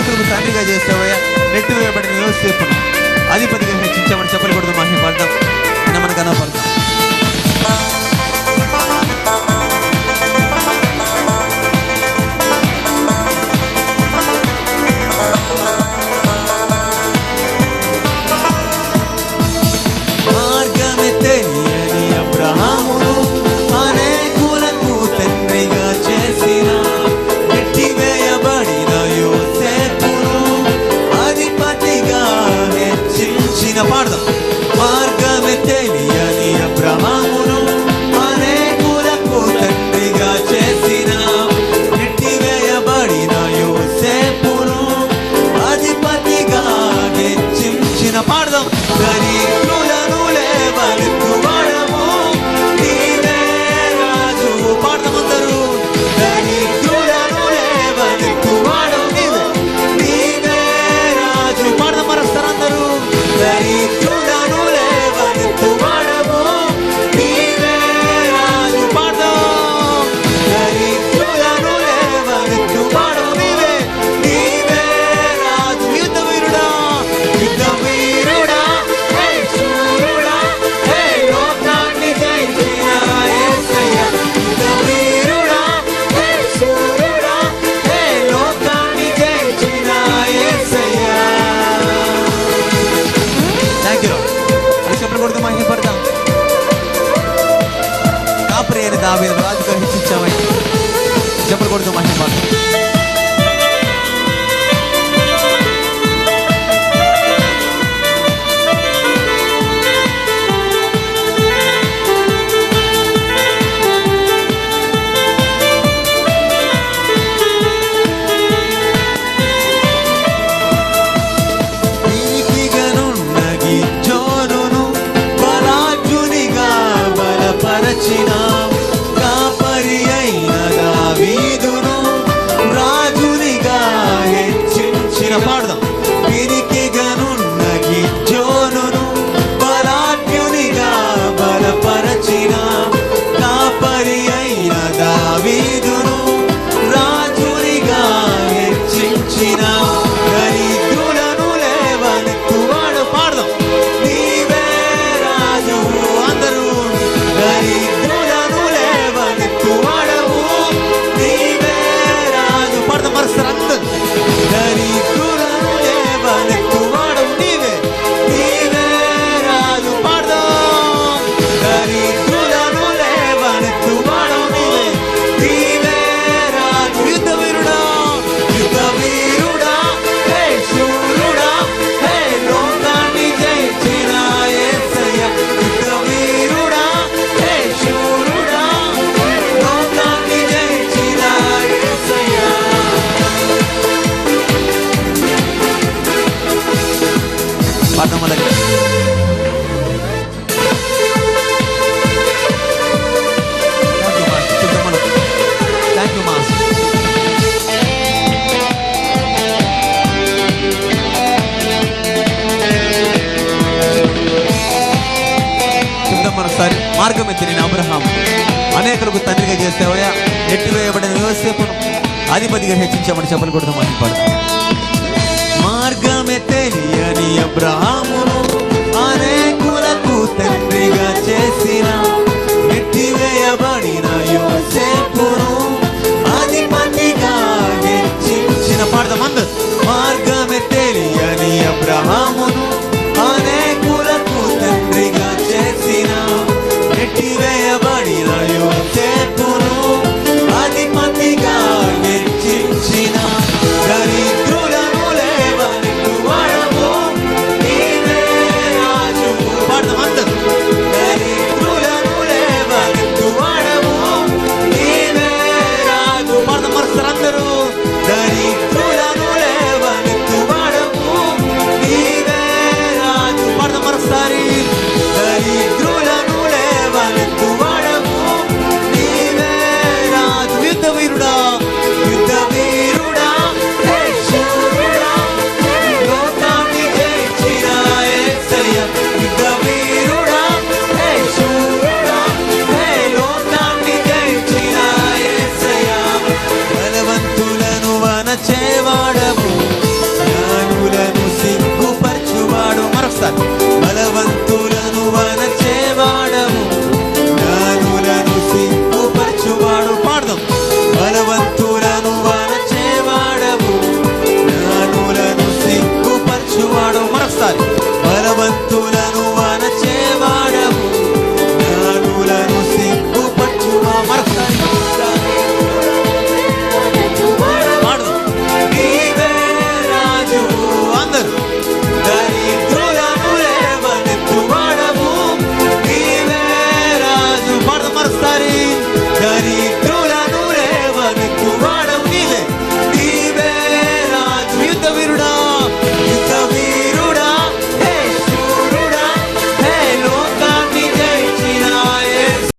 అనేకులకు తండ్రిగా చేసేవయ్యా నెట్టు వేయబడిన యోసేపును అధిపతిగా హెచ్చించామని చెప్పలు కొడుతూ మహిళ పడతాం ఆయన మనకు అనపడతాం దేవుని కొడుకు మహిమపడదాం కాపరి అయిన దావీదు రాజుగా హెచ్చించామని చెప్పలు కొడుకు మహిమపడదాం పదముల మరోసారి మార్గం ఎత్తిన అబ్రహాం అనేకులకు తండ్రిగా చేసేవయ్యా ఎట్టివేయబడిన వ్యవస్థను అధిపతిగా హెచ్చించామని చెప్పలు కూడా అని తెలియని అబ్రహామును అనేకులకు తండ్రిగా చేసిన నెట్టివేయబడిన యువసే little